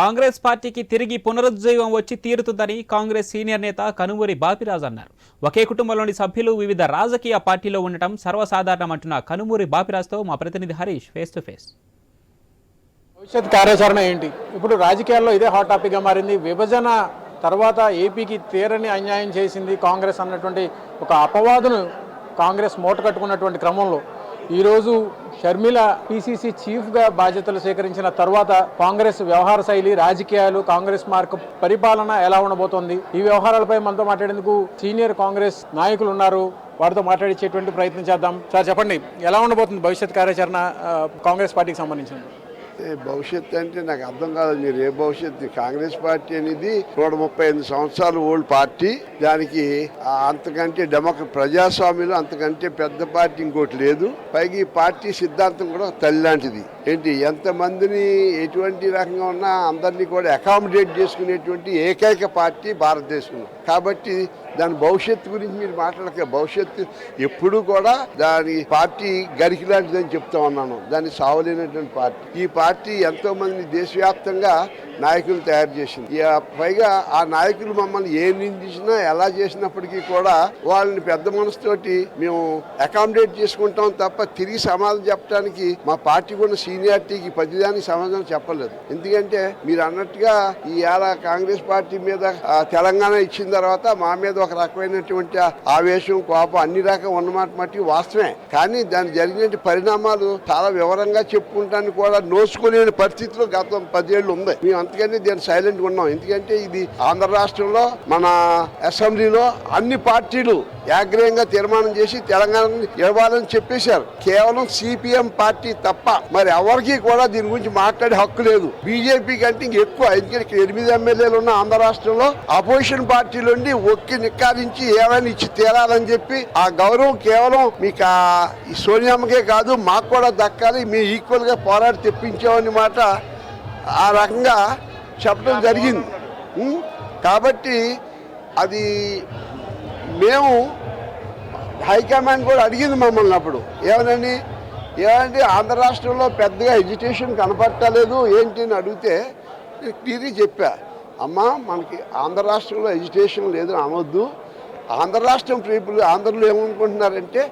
కాంగ్రెస్ పార్టీకి తిరిగి పునరుజ్జీవం వచ్చి తీరుతుందని కాంగ్రెస్ సీనియర్ నేత కనుమూరి బాపిరాజు అన్నారు. ఒకే కుటుంబంలోని సభ్యులు వివిధ రాజకీయ పార్టీలో ఉండటం సర్వసాధారణమంటున్న కనుమూరి బాపిరాజుతో మా ప్రతినిధి హరీష్ ఫేస్ టు ఫేస్ భవిష్యత్ కార్యాచరణ ఏంటి? ఇప్పుడు రాజకీయాల్లో ఇదే హాట్ టాపిక్గా మారింది. విభజన తర్వాత ఏపీకి తీరని అన్యాయం చేసింది కాంగ్రెస్ అన్నటువంటి ఒక అపవాదును కాంగ్రెస్ మూట కట్టుకున్నటువంటి క్రమంలో ఈరోజు షర్మిల పిసిసి చీఫ్గా బాధ్యతలు స్వీకరించిన తర్వాత కాంగ్రెస్ వ్యవహార శైలి రాజకీయాలు కాంగ్రెస్ మార్క్ పరిపాలన ఎలా ఉండబోతోంది? ఈ వ్యవహారాలపై మనతో మాట్లాడేందుకు సీనియర్ కాంగ్రెస్ నాయకులు ఉన్నారు. వారితో మాట్లాడించేటువంటి ప్రయత్నం చేద్దాం. సార్ చెప్పండి ఎలా ఉండబోతుంది భవిష్యత్ కార్యాచరణ కాంగ్రెస్ పార్టీకి సంబంధించింది? భవిష్యత్ భవిష్యత్తు అంటే నాకు అర్థం కాదు మీరు ఏ భవిష్యత్తు? కాంగ్రెస్ పార్టీ అనేది నూట ముప్పై ఎనిమిది సంవత్సరాలు ఓల్డ్ పార్టీ. దానికి అంతకంటే డెమోక్ర ప్రజాస్వామ్యంలో అంతకంటే పెద్ద పార్టీ ఇంకోటి లేదు. పైగా ఈ పార్టీ సిద్ధాంతం కూడా తల్లి లాంటిది. ఏంటి? ఎంతమందిని ఎటువంటి రకంగా ఉన్నా అందరినీ కూడా అకామిడేట్ చేసుకునేటువంటి ఏకైక పార్టీ భారతదేశంలో. కాబట్టి దాని భవిష్యత్తు గురించి మీరు మాట్లాడక భవిష్యత్తు ఎప్పుడూ కూడా దాని పార్టీ గరికి లాంటిదని చెప్తా ఉన్నాను. దాన్ని సావలేనటువంటి పార్టీ. ఈ పార్టీ పార్టీ ఎంతోమందిని దేశవ్యాప్తంగా నాయకులు తయారు చేసింది. పైగా ఆ నాయకులు మమ్మల్ని ఏ నిందించినా ఎలా చేసినప్పటికీ కూడా వాళ్ళని పెద్ద మనసుతోటి మేము అకామిడేట్ చేసుకుంటాం తప్ప తిరిగి సమాధానం చెప్పడానికి మా పార్టీ కూడా సీనియారిటీకి ప్రతిదానికి సమాధానం చెప్పలేదు. ఎందుకంటే మీరు అన్నట్టుగా ఈ ఏళ కాంగ్రెస్ పార్టీ మీద తెలంగాణ ఇచ్చిన తర్వాత మా మీద ఒక రకమైనటువంటి ఆవేశం కోపం అన్ని రకం ఉన్నమాట మట్టి వాస్తవమే. కానీ దాని జరిగిన పరిణామాలు చాలా వివరంగా చెప్పుకుంటాను కూడా నోచుకోలేని పరిస్థితిలో గత పదేళ్ళు ఉంది. మేము అందుకని దీన్ని సైలెంట్ ఉన్నాం. ఎందుకంటే ఇది ఆంధ్ర రాష్ట్రంలో మన అసెంబ్లీలో అన్ని పార్టీలు ఏగ్రయంగా తీర్మానం చేసి తెలంగాణ ఇవ్వాలని చెప్పేశారు. కేవలం సిపిఎం పార్టీ తప్ప మరి ఎవరికి కూడా దీని గురించి మాట్లాడే హక్కు లేదు. బీజేపీ కంటే ఇంక ఎక్కువ. ఎందుకంటే ఇక్కడ ఎనిమిది ఎమ్మెల్యేలు ఉన్న ఆంధ్ర రాష్ట్రంలో అపోజిషన్ పార్టీల నుండి ఒక్కి నిక్కారించి ఏమైనా ఇచ్చి తీరాలని చెప్పి ఆ గౌరవం కేవలం మీకు ఆ ఈ సోనియామ్మకే కాదు మాకు కూడా దక్కాలి. మీ ఈక్వల్గా పోరాడి తెప్పించామని మాట ఆ రకంగా చెప్పడం జరిగింది. కాబట్టి అది మేము హైకమాండ్ కూడా అడిగింది మమ్మల్ని అప్పుడు. ఏమనండి? ఏమంటే ఆంధ్ర రాష్ట్రంలో పెద్దగా ఎడ్యుకేషన్ కనపట్టలేదు ఏంటి అని అడిగితే క్లియర్గా చెప్పా. అమ్మా మనకి ఆంధ్ర రాష్ట్రంలో ఎడ్యుకేషన్ లేదు అనవద్దు ఆంధ్ర రాష్ట్రం పీపుల్ ఆంధ్రలో ఏమనుకుంటున్నారంటే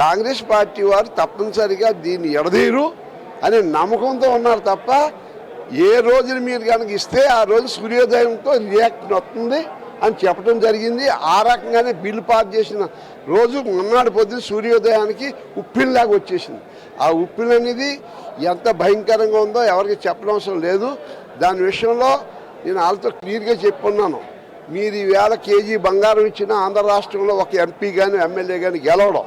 కాంగ్రెస్ పార్టీ వారు తప్పనిసరిగా దీన్ని ఎడదీరు అనే నమ్మకంతో ఉన్నారు తప్ప ఏ రోజున మీరు కనుక ఇస్తే ఆ రోజు సూర్యోదయంతో రియాక్షన్ వస్తుంది అని చెప్పడం జరిగింది. ఆ రకంగానే బిల్లు పాస్ చేసిన రోజు మొన్నటి పొద్దున సూర్యోదయానికి ఉప్పిల్లాగా వచ్చేసింది. ఆ ఉప్పిల్ అనేది ఎంత భయంకరంగా ఉందో ఎవరికి చెప్పనవసరం లేదు. దాని విషయంలో నేను వాళ్ళతో క్లియర్గా చెప్పున్నాను. మీరు ఈవేళ కేజీ బంగారం ఇచ్చిన ఆంధ్ర రాష్ట్రంలో ఒక ఎంపీ కానీ ఎమ్మెల్యే కానీ గెలవడం.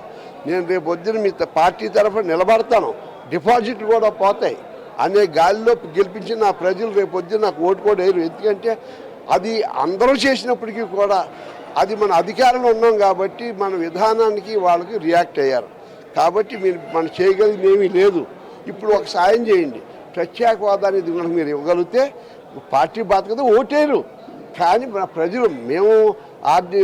నేను రేపు పొద్దున మీ పార్టీ తరఫున నిలబడతాను. డిపాజిట్లు కూడా పోతాయి. అనే గాలిలో గెలిపించిన నా ప్రజలు రేపు వద్దు నాకు ఓటు కూడా వేయరు. ఎందుకంటే అది అందరూ చేసినప్పటికీ కూడా అది మన అధికారంలో ఉన్నాం కాబట్టి మన విధానానికి వాళ్ళకి రియాక్ట్ అయ్యారు. కాబట్టి మీరు మనం చేయగలిగింది ఏమీ లేదు. ఇప్పుడు ఒక సాయం చేయండి. ప్రత్యేక హోదా అనేది కనుక మీరు ఇవ్వగలిగితే పార్టీ బతకదు ఓటేరు కానీ మన ప్రజలు మేము ఆర్డి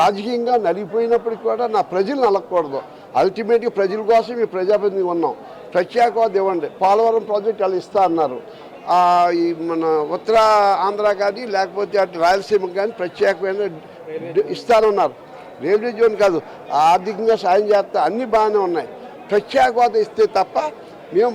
రాజకీయంగా నలిగిపోయినప్పటికీ కూడా నా ప్రజలు నలగకూడదు అల్టిమేట్గా ప్రజల కోసం ఈ ప్రజాప్రతినిధి ఉన్నాం. ప్రత్యేక హోదా ఇవ్వండి. పోలవరం ప్రాజెక్ట్ వాళ్ళు ఇస్తా అన్నారు. ఈ మన ఉత్తర ఆంధ్ర కానీ లేకపోతే అటు రాయలసీమకు కానీ ప్రత్యేకమైన ఇస్తానన్నారు. రైల్వే జోన్ కాదు ఆర్థికంగా సాయం చేస్తా అన్నీ బాగానే ఉన్నాయి. ప్రత్యేక హోదా ఇస్తే తప్ప మేము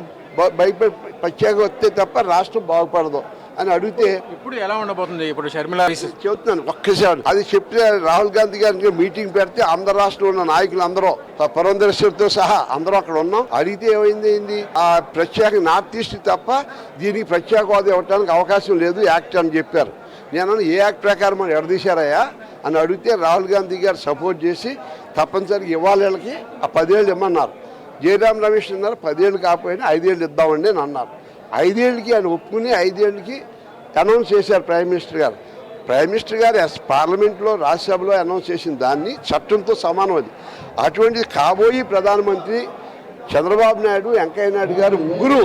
భయపడి ప్రత్యేక వస్తే తప్ప రాష్ట్రం బాగుపడదు. అని అడిగితే ఇప్పుడు ఎలా ఉండబోతుంది ఇప్పుడు షర్మిల చెబుతున్నాను ఒక్కసారి. అది చెప్తే రాహుల్ గాంధీ గారికి మీటింగ్ పెడితే ఆంధ్ర రాష్ట్రంలో ఉన్న నాయకులు అందరూ పురంధరేశ్వరితో సహా అందరూ అక్కడ ఉన్నాం. అడిగితే ఏమైంది ఏంది? ఆ ప్రత్యేక నార్త్ ఈస్ట్ తప్ప దీనికి ప్రత్యేక హోదా ఇవ్వడానికి అవకాశం లేదు యాక్ట్ అని చెప్పారు. నేను ఏ యాక్ట్ ప్రకారం మనం ఎడదీశారయ్యా? అని అడిగితే రాహుల్ గాంధీ గారు సపోర్ట్ చేసి తప్పనిసరిగా ఇవ్వాలి ఆ పదేళ్ళు ఇమ్మన్నారు. జయరాం రమేష్ అన్నారు పదేళ్ళు కాకపోయినా ఐదేళ్ళు ఇద్దామండి అని అన్నారు. ఐదేళ్ళకి ఆయన ఒప్పుకుని ఐదేళ్ళకి అనౌన్స్ చేశారు prime minister garu. Prime minister garu yes పార్లమెంట్లో రాజ్యసభలో అనౌన్స్ చేసిన దాన్ని చట్టంతో సమానం అది. అటువంటిది కాబోయే ప్రధానమంత్రి చంద్రబాబు నాయుడు వెంకయ్య నాయుడు గారు ముగ్గురు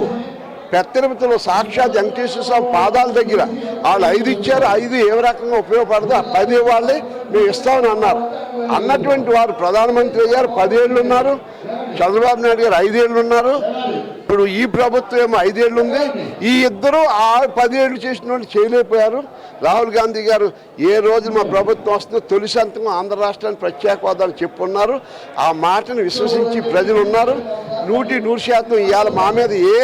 పెత్తరిపతిలో సాక్షాత్ వెంకటేశ్వర స్వామి పాదాల దగ్గర. వాళ్ళు ఐదు ఇచ్చారు ఐదు ఏ రకంగా ఉపయోగపడదు ఆ పది వాళ్ళే మేము ఇస్తామని అన్నారు. అన్నటువంటి వారు ప్రధానమంత్రి అయ్యారు పదేళ్ళు ఉన్నారు. చంద్రబాబు నాయుడు గారు ఐదేళ్ళు ఉన్నారు. ఇప్పుడు ఈ ప్రభుత్వం ఏమో ఐదేళ్ళు ఉంది. ఈ ఇద్దరు ఆ పదిహేళ్ళు చేసిన వాళ్ళు చేయలేకపోయారు. రాహుల్ గాంధీ గారు ఏ రోజు మా ప్రభుత్వం వస్తుందో తొలి సంతకం ఆంధ్ర రాష్ట్రానికి ప్రత్యేక హోదాలు చెప్పున్నారు. ఆ మాటను విశ్వసించి ప్రజలు ఉన్నారు. నూటి నూరు శాతం ఇవాళ మా మీద ఏ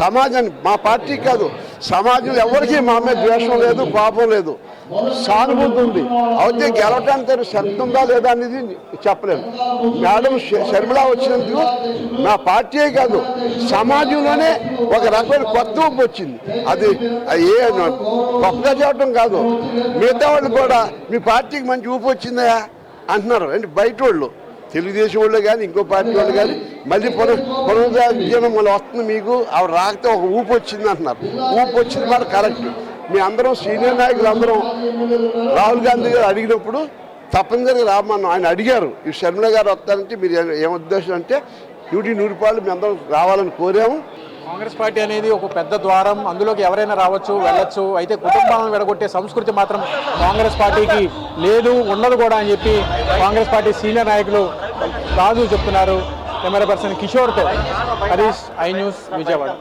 సమాజాన్ని మా పార్టీ కాదు సమాజంలో ఎవరికీ మా మీద ద్వేషం లేదు కోపం లేదు. సానుభూతి ఉంది. అయితే గెలవటానికి శక్తి ఉందా లేదా అనేది చెప్పలేము. మేడం శర్మిళ వచ్చినందుకు నా పార్టీయే కాదు సమాజంలోనే ఒక రకమైన కొత్త ఊపు వచ్చింది. అది అది ఏ గొప్పగా చెప్పడం కాదు. మిగతా వాళ్ళు కూడా మీ పార్టీకి మంచి ఊపు వచ్చిందా అంటున్నారు. అంటే బయట వాళ్ళు తెలుగుదేశం వాళ్ళు కానీ ఇంకో పార్టీ వాళ్ళు కానీ మళ్ళీ పునః పునరుద్ధరణ మళ్ళీ వస్తుంది మీకు అవి రాకపోతే ఒక ఊపు వచ్చింది అంటున్నారు. ఊపు వచ్చింది మాట కరెక్ట్. మీ అందరం సీనియర్ నాయకులు అందరం రాహుల్ గాంధీ గారు అడిగినప్పుడు తప్పనిసరిగా రామన్నాం ఆయన అడిగారు. ఈ శర్మిల గారు వస్తారంటే మీరు ఏం ఉద్దేశం అంటే డ్యూటీ నూరు రూపాయలు మేము అందరం రావాలని కోరాము. కాంగ్రెస్ పార్టీ అనేది ఒక పెద్ద ద్వారం. అందులోకి ఎవరైనా రావచ్చు వెళ్ళొచ్చు. అయితే కుటుంబాలను విడగొట్టే సంస్కృతి మాత్రం కాంగ్రెస్ పార్టీకి లేదు ఉండదు కూడా అని చెప్పి కాంగ్రెస్ పార్టీ సీనియర్ నాయకులు రాజు చెప్తున్నారు. కెమెరా పర్సన్ కిషోర్తో హరీష్ ఐ న్యూస్ విజయవాడ.